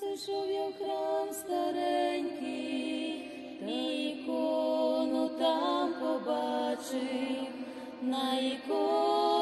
зайшов я в храм старенький, ікону там побачив, на іконі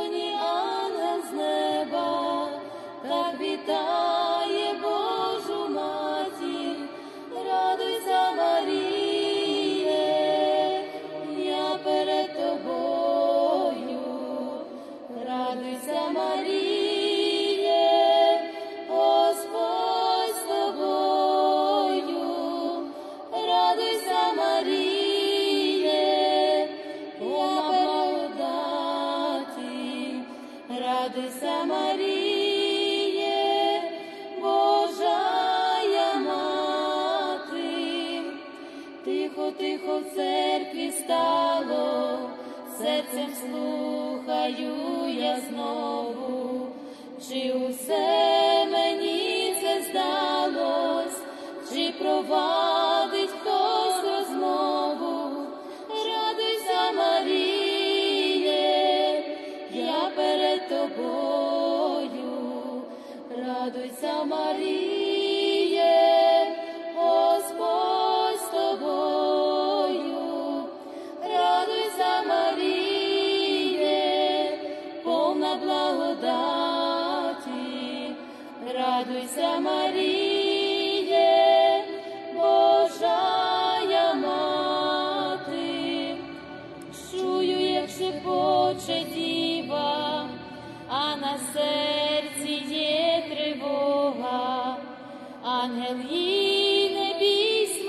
provoca. Ангел їй не бійсь,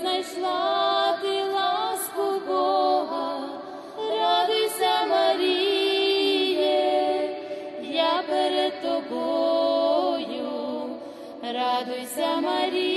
знайшла ти ласку Бога, радуйся, Маріє, я перед тобою, радуйся, Маріє,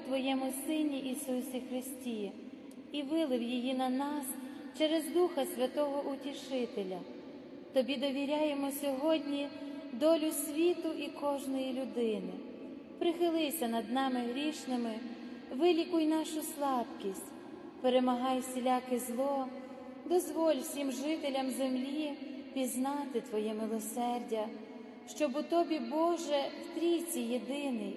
Твоєму Сині Ісусі Христі і вилив її на нас через Духа Святого Утішителя. Тобі довіряємо сьогодні долю світу і кожної людини. Прихилися над нами грішними, вилікуй нашу слабкість, перемагай всіляке зло, дозволь всім жителям землі пізнати Твоє милосердя, щоб у Тобі, Боже, в трійці єдиний,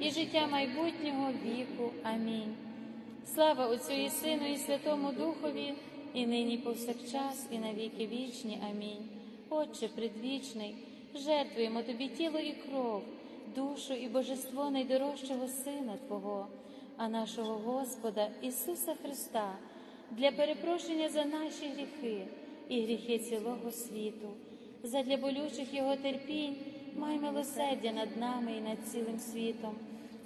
і життя майбутнього віку. Амінь. Слава Отцю і Сину, і Святому Духові, і нині повсякчас, і на віки вічні. Амінь. Отче предвічний, жертвуємо Тобі тіло і кров, душу і божество найдорожчого Сина Твого, а нашого Господа Ісуса Христа, для перепрошення за наші гріхи і гріхи цілого світу, задля болючих Його терпінь, май милосердя над нами і над цілим світом,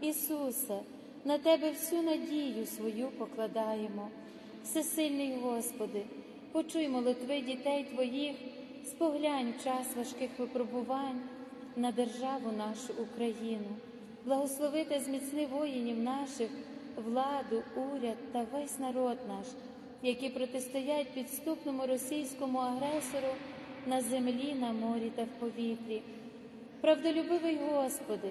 Ісусе, на Тебе всю надію свою покладаємо. Всесильний Господи, почуй молитви дітей Твоїх, споглянь час важких випробувань на державу нашу Україну, благослови та зміцни воїнів наших, владу, уряд та весь народ наш, які протистоять підступному російському агресору на землі, на морі та в повітрі. Правдолюбивий Господи,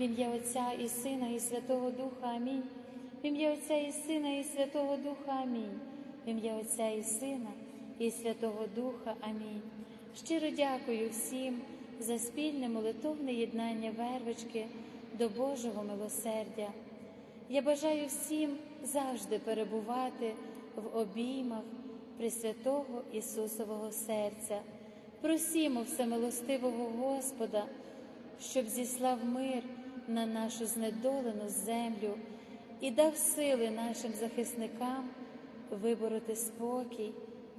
В ім'я Отця і Сина, і Святого Духа Амінь. В ім'я Отця і Сина, і Святого Духа Амінь. В ім'я Отця і Сина, і Святого Духа Амінь. Щиро дякую всім за спільне молитовне єднання вервички до Божого милосердя. Я бажаю всім завжди перебувати в обіймах Пресвятого Ісусового серця. Просімо всемилостивого Господа, щоб зіслав мир на нашу знедолену землю і дав сили нашим захисникам вибороти спокій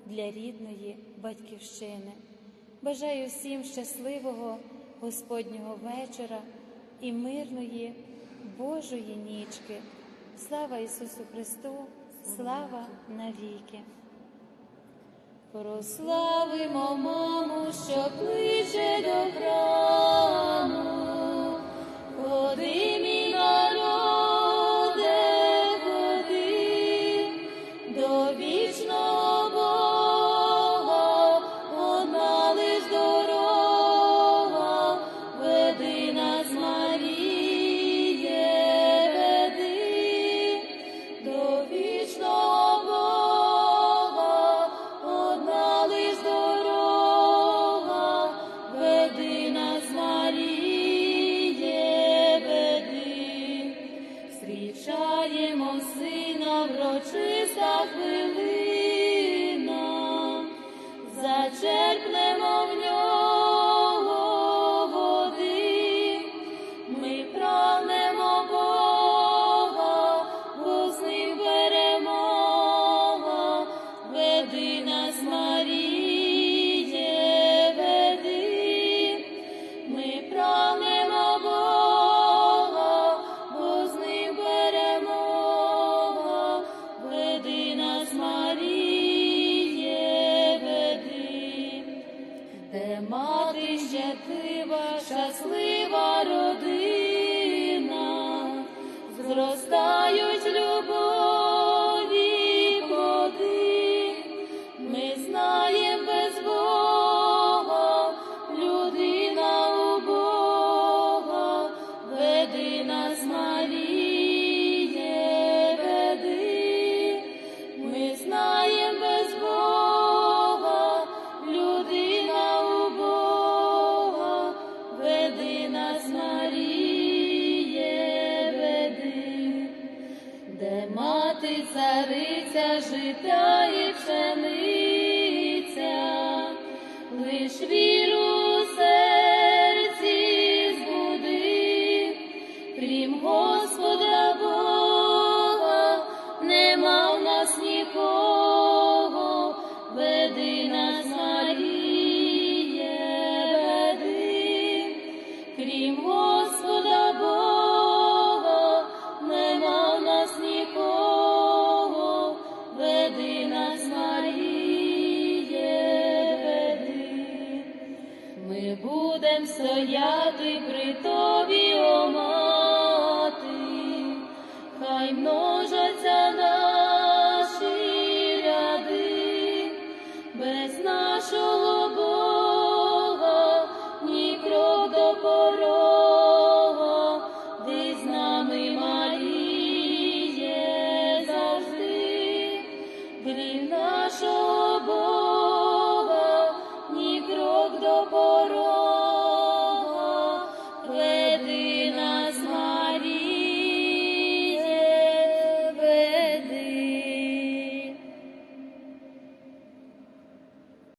для рідної батьківщини. Бажаю всім щасливого Господнього вечора і мирної Божої нічки. Слава Ісусу Христу, слава навіки. Прославимо маму, що кличе до храму, Odimi